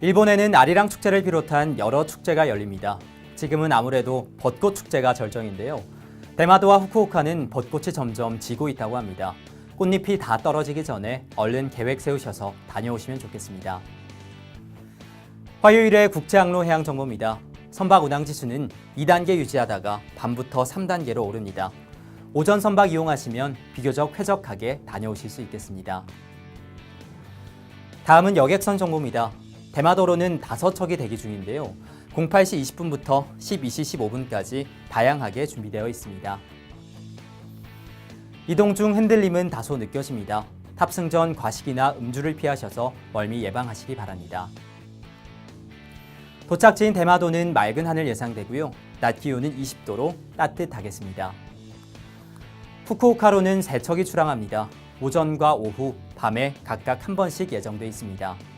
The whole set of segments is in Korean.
일본에는 아리랑 축제를 비롯한 여러 축제가 열립니다. 지금은 아무래도 벚꽃 축제가 절정인데요. 대마도와 후쿠오카는 벚꽃이 점점 지고 있다고 합니다. 꽃잎이 다 떨어지기 전에 얼른 계획 세우셔서 다녀오시면 좋겠습니다. 화요일에 국제항로 해양 정보입니다. 선박 운항 지수는 2단계 유지하다가 밤부터 3단계로 오릅니다. 오전 선박 이용하시면 비교적 쾌적하게 다녀오실 수 있겠습니다. 다음은 여객선 정보입니다. 대마도로는 다섯 척이 대기 중인데요. 08시 20분부터 12시 15분까지 다양하게 준비되어 있습니다. 이동 중 흔들림은 다소 느껴집니다. 탑승 전 과식이나 음주를 피하셔서 멀미 예방하시기 바랍니다. 도착지인 대마도는 맑은 하늘 예상되고요. 낮 기온은 20도로 따뜻하겠습니다. 후쿠오카로는 세 척이 출항합니다. 오전과 오후, 밤에 각각 한 번씩 예정돼 있습니다.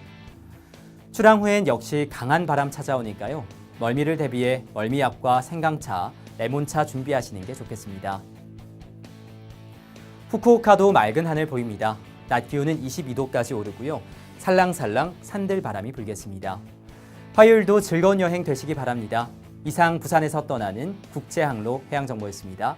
출항 후엔 역시 강한 바람 찾아오니까요. 멀미를 대비해 멀미약과 생강차, 레몬차 준비하시는 게 좋겠습니다. 후쿠오카도 맑은 하늘 보입니다. 낮 기온은 22도까지 오르고요. 살랑살랑 산들 바람이 불겠습니다. 화요일도 즐거운 여행 되시기 바랍니다. 이상 부산에서 떠나는 국제항로 해양정보였습니다.